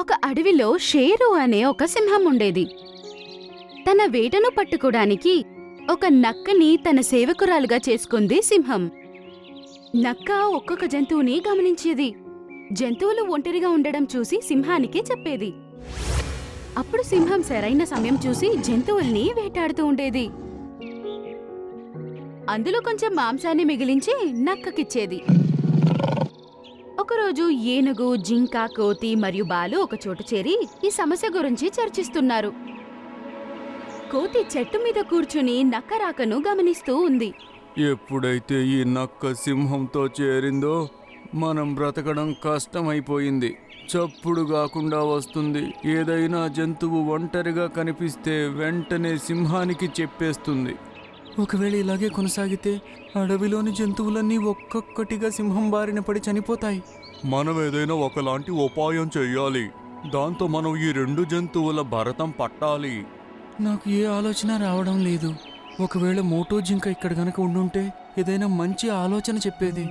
ఒక అడవిలో షేరు అనే ఒక సింహం ఉండేది. తన వేటను పట్టుకోడానికి ఒక నక్కని తన సేవకురాలుగా చేసుకుంది సింహం. నక్క ఒక్కొక్క జంతువుని గమనించేది. జంతువులు ఒంటరిగా ఉండడం చూసి సింహానికి చెప్పేది. అప్పుడు సింహం సరైన సమయం చూసి జంతువుల్ని వేటాడుతూ ఉండేది. అందులో కొంచెం మాంసాన్ని మిగిలించి నక్కకిచ్చేది. ఒకరోజు ఏనుగు జింక కోతి మరియు బాలు ఒక చోటు చేరి ఈ సమస్య గురించి చర్చిస్తున్నారు. కోతి చెట్టు మీద కూర్చుని నక్కరాకను గమనిస్తూ ఉంది. ఎప్పుడైతే ఈ నక్క సింహంతో చేరిందో మనం బ్రతకడం కష్టమైపోయింది. చప్పుడు కాకుండా వస్తుంది. ఏదైనా జంతువు ఒంటరిగా కనిపిస్తే వెంటనే సింహానికి చెప్పేస్తుంది. ఒకవేళ ఇలాగే కొనసాగితే అడవిలోని జంతువులన్నీ ఒక్కొక్కటిగా సింహం బారిన పడి చనిపోతాయి. మనం ఏదైనా ఒకలాంటి ఉపాయం చెయ్యాలి దాంతో మనం ఈ రెండు జంతువుల భరతం పట్టాలి. నాకు ఏ ఆలోచన రావడం లేదు. ఒకవేళ మోటో జింక ఇక్కడ గనక ఉండుంటే ఏదైనా మంచి ఆలోచన చెప్పేది.